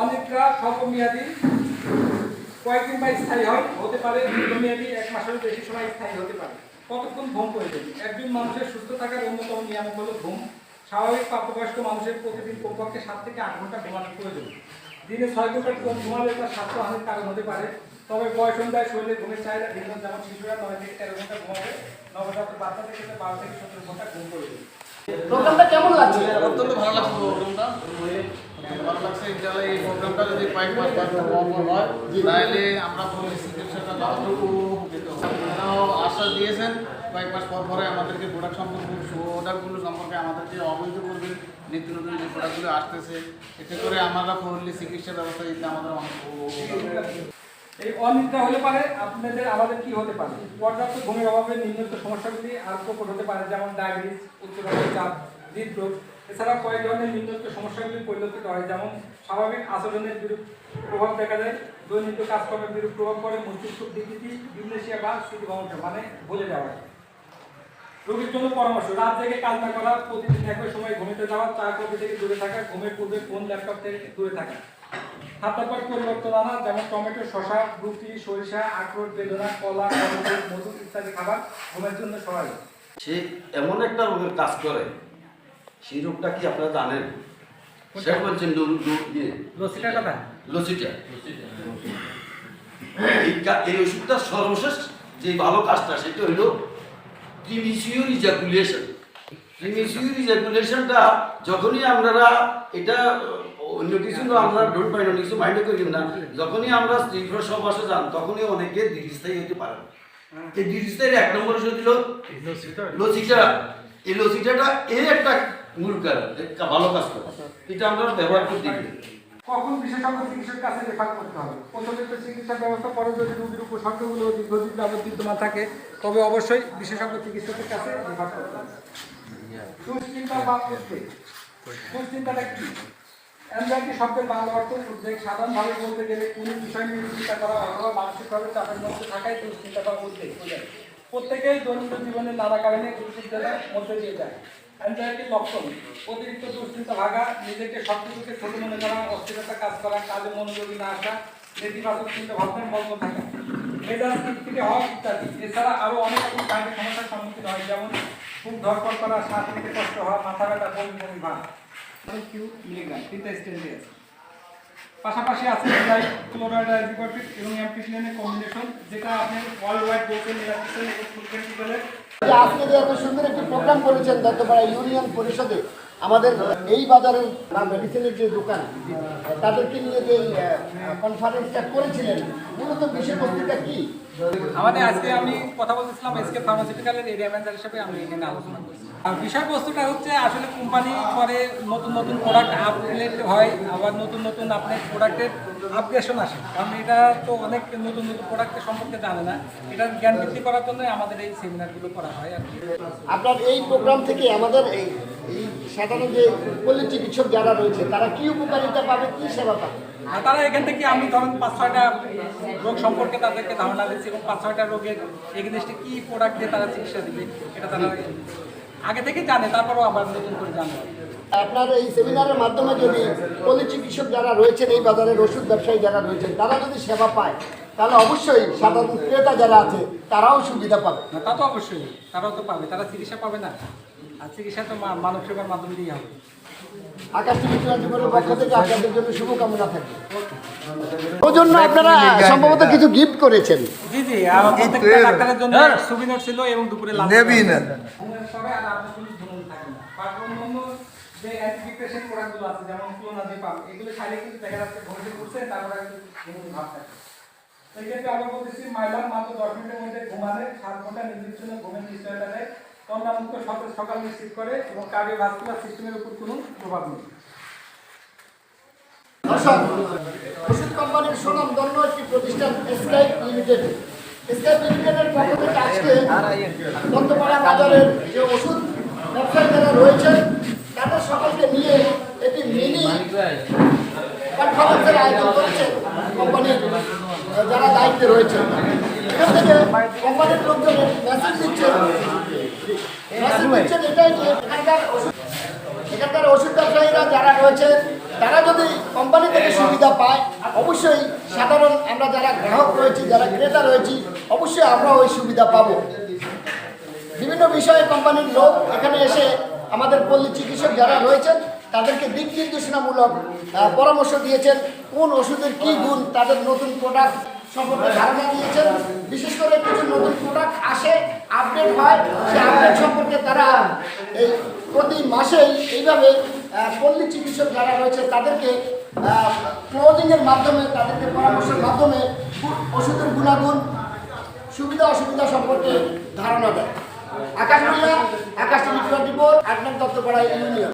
অনেকটা স্বল্পমেয়াদী কয়েকদিন বা স্থায়ী হয় হতে পারে দীর্ঘমেয়াদী এক মাসেরও বেশি সময় স্থায়ী হতে পারে। কতক্ষণ ঘুম প্রয়োজন? একজন মানুষের সুস্থ থাকার অন্যতম নিয়ামক হলো ঘুম। স্বাভাবিক প্রাপ্তবয়স্ক মানুষের প্রতিদিন কমপক্ষে সাত থেকে আট ঘণ্টা ঘুমানোর প্রয়োজন। দিনে ছয় ঘণ্টার কম ঘুমালে তার স্বাস্থ্যহানির কারণ হতে পারে। তবে বয়স অনুযায়ী শরীরে ঘুমের চাহিদা ভিন্ন যেমন শিশুরা নয় থেকে তেরো ঘণ্টা ঘুমাবে নবজাতক বাচ্চাদের ক্ষেত্রে বারো থেকে সতেরো ঘণ্টা ঘুম প্রয়োজন। প্রোগ্রামটা কেমন লাগছে? অত্যন্ত ভালো লাগছে প্রোগ্রামটা ভালো লাগছে। এই প্রোগ্রামটা যদি কয়েক মাস হয়, তাহলে আমরা পুলিশ চিকিৎসাটা যতটুকু দিয়েছেন, কয়েক মাস পর পরে আমাদেরকে প্রোডাক্ট সম্পর্কে সম্পর্কে আমাদেরকে অবহিত করবেন। নিত্য নতুন যে প্রোডাক্টগুলো আসতেছে, এতে করে আমরা পল্লী চিকিৎসা ব্যবস্থা দিতে আমাদের অনেক। এই অনিদ্রা হলে পারে, আপনাদের আমাদের কি হতে পারে? পর্যাপ্ত ঘুমের অভাবে নিম্নলিখিত সমস্যাগুলি আর হতে পারে, যেমন ডায়াবেটিস উচ্চ রক্তচাপ হৃদরোগ এছাড়া কয়েক ধরনের নিম্নলিখিত সমস্যাগুলি পরিলক্ষিত হয়, যেমন স্বাভাবিক আচরণের বিরূপ প্রভাব দেখা যায় দৈনিক কাজকর্মের বিরূপ প্রভাব পড়ে, মস্তিষ্ক বিকৃতি বিমলেশিয়া বা স্মৃতিভ্রংশ মানে ভুলে যাওয়া রোগীর জন্য পরামর্শ, রাত জেগে কাজ না করা, প্রতিদিন একই সময় ঘুমিতে যাওয়া, চা, কফি থেকে দূরে থাকা, ঘুমের পূর্বে ফোন, ল্যাপটপ থেকে দূরে থাকা। খাদ্যাভ্যাস পরিবর্তন আনা, যেমন টমেটো, শসা, রুটি, সরিষা, আখরোট, বেদনা, কলা মধু ইত্যাদি খাবার ঘুমের জন্য সহায়ক। সে এমন একটা রোগের কাজ করে সেই রোগটা কি আপনারা জানেন? সে বলছেন ইয়ে, কথা? লসিটা এই ওষুধটা সর্বশেষ যে ভালো কাজটা সেটা হইল প্রিমিসিওর ইজাকুলেশন প্রিমিসিওর ইজাকুলেশনটা যখনই আপনারা এটা অন্য কিছু না আমরা ডোন্ট মাইন্ড অন্য কিছু মাইন্ড করি না। যখনই আমরা স্ত্রী সহবাসে যান তখনই অনেকে দীর্ঘস্থায়ী হতে পারেন। এই দীর্ঘস্থায়ীর এক নম্বর ওষুধ হলো লসিটা এই লসিটাটা এর একটা মূল কারণ ভালো কাজ করে। এটা আমরা ব্যবহার করতে গেলে। কখন বিশেষজ্ঞ চিকিৎসকের কাছে রেফার করতে হবে? প্রচলিত চিকিৎসা ব্যবস্থা পরে যদি রোগীর উপসর্গগুলো দীর্ঘদিন যাবত বিদ্যমান থাকে, তবে অবশ্যই বিশেষজ্ঞ চিকিৎসকের কাছে রেফার করতে হবে। দুশ্চিন্তা বা উদ্বেগ। দুশ্চিন্তাটা কি? অ্যাংজাইটি শব্দের বাংলা অর্থ উদ্বেগ সাধারণভাবে বলতে গেলে কোনো বিষয় নিয়ে চিন্তা করা অথবা মানসিকভাবে চাপের মধ্যে থাকাই দুশ্চিন্তা বা উদ্বেগ। বোঝায় প্রত্যেকেই দৈনন্দিন জীবনে নানা কারণে দুশ্চিন্তার মধ্যে দিয়ে যায়। অ্যাংজাইটির লক্ষণ। অতিরিক্ত দুশ্চিন্তা ভাগা, নিজেকে সব কিছুকে ছোট মনে করা, অস্থিরতা কাজ করা, কাজে মনোযোগী না আসা, নেতিবাচক চিন্তা ভাবনার মগ্ন থাকা মেজাজ থেকে হওয়া ইত্যাদি। এছাড়া আরও অনেক রকম শারীরিক সমস্যার সম্মুখীন হয়, যেমন খুব ধরপড় করা, শ্বাস নিতে কষ্ট হওয়া, মাথা ব্যথা, বমি বমি, ভাব। কিউ মিলিগ্রাম তিনটা স্টেজে আছে পাশাপাশি আছে ডিলাইট ক্লোরাইড আইজিকোটিক এবং অ্যাম্পিসিলিনের কম্বিনেশন যেটা আপনি ওয়ার্ল্ড ওয়াইড ফুড আজকে যে এত সুন্দর একটি প্রোগ্রাম করেছেন, দত্তপাড়া ইউনিয়ন পরিষদে আমাদের এই বাজারের বা মেডিসিনের যে দোকান তাদেরকে নিয়ে যে কনফারেন্সটা করেছিলেন মূলত বিষয়বস্তুটা কি? আমাদের আজকে আমি কথা বলতেছিলাম এসকে ফার্মাসিউটিক্যালের এরিয়া ম্যানেজার হিসেবে আমি এখানে আলোচনা করছি। বিষয়বস্তুটা হচ্ছে আসলে কোম্পানি করে নতুন নতুন প্রোডাক্ট আপগ্রেড হয় আবার নতুন নতুন আপনার প্রোডাক্টের আপগ্রেশন আসে। কারণ এটা তো অনেক নতুন নতুন প্রোডাক্টের সম্পর্কে জানে না। এটার জ্ঞান বৃদ্ধি করার জন্য আমাদের এই সেমিনারগুলো করা হয় আর আপনার এই প্রোগ্রাম থেকে আমাদের এই সাধারণ যে পল্লী চিকিৎসক যারা রয়েছে তারা কি উপকারিতা পাবে কি সেবা পাবে? তারা এখান থেকে আমি ধরেন পাঁচ ছয়টা রোগ সম্পর্কে তাদেরকে ধারণা দিচ্ছি এবং পাঁচ ছয়টা রোগের এগেনস্টে কি প্রোডাক্ট দিয়ে তারা চিকিৎসা দিবে এটা তারা আগে থেকে জানে তারপরও আবার নতুন করে জানবে। আপনার এই সেমিনারের মাধ্যমে যদি পল্লী চিকিৎসক যারা রয়েছেন এই বাজারের ওষুধ ব্যবসায়ী যারা রয়েছেন তারা যদি সেবা পায় তাহলে অবশ্যই সাধারণ ক্রেতা যারা আছে তারাও সুবিধা পাবে। না, তা তো অবশ্যই তারাও তো পাবে তারা চিকিৎসা পাবে না। আর চিকিৎসা তো মানব সেবার মাধ্যমে দিয়েই হবে। আকাশ টিভি টোয়েন্টিফোরের পক্ষ থেকে আপনাদের জন্য শুভকামনা থাকবে। ওই জন্য আপনারা সম্ভবত কিছু গিফট করেছেন। জি জি প্রত্যেকটা ডাক্তারের জন্য সুবিধার ছিল এবং দুপুরে লাঞ্চ নেবি না। সবাই আর আপনার কোনো ধরুন থাকে না। বাট যে অ্যান্টিডিপ্রেশন প্রোডাক্টগুলো আছে যেমন ক্লোনাজিপাম এগুলো খাইলে কিন্তু দেখা যাচ্ছে ঘুমিয়ে পড়ছে তারপরে কিন্তু ভাব থাকে তো এই আমরা বলতেছি মাইলাম মাত্র দশ মিনিটের মধ্যে ঘুমালে সাত ঘণ্টা নির্দিষ্ট ঘুমের নিশ্চয়তা দেয়। তন্দ্রামুক্ত সতেজ সকাল নিশ্চিত করে এবং কার্ডিওভাস্কুলার সিস্টেমের উপর কোনো প্রভাব নেই। ওষুধ কোম্পানির সুনাম ধন্য একটি প্রতিষ্ঠান লিমিটেড লিমিটেডের পক্ষ থেকে আজকে বাজারের যে ওষুধ ব্যবসায়ী যারা রয়েছেন তাদের সকলকে নিয়ে একটি মিনি আয়োজন কোম্পানির, যারা দায়িত্বে রয়েছেন এখান থেকে কোম্পানির এটাই এখানকার এখানকার ওষুধ ব্যবসায়ীরা যারা রয়েছে তারা যদি কোম্পানি থেকে সুবিধা পায় অবশ্যই সাধারণ আমরা যারা গ্রাহক রয়েছি যারা ক্রেতা রয়েছি অবশ্যই আমরা ওই সুবিধা পাবো বিভিন্ন বিষয়ে কোম্পানির লোক এখানে এসে আমাদের পল্লী চিকিৎসক যারা রয়েছেন, তাদেরকে দিক নির্দেশনামূলক পরামর্শ দিয়েছেন কোন ওষুধের কী গুণ, তাদের নতুন প্রোডাক্ট সম্পর্কে ধারণা দিয়েছেন। বিশেষ করে কিছু নতুন প্রোডাক্ট আসে আপডেট হয়, সেই আপডেট সম্পর্কে তারা এই প্রতি মাসেই এইভাবে পল্লী চিকিৎসক যারা রয়েছে, তাদেরকে ক্লোজিংয়ের মাধ্যমে, তাদেরকে পরামর্শের মাধ্যমে ওষুধের গুণাগুণ, সুবিধা অসুবিধা সম্পর্কে ধারণা দেয়। আকাশ আকাশ ফোর আট নং দত্তপাড়া ইউনিয়ন।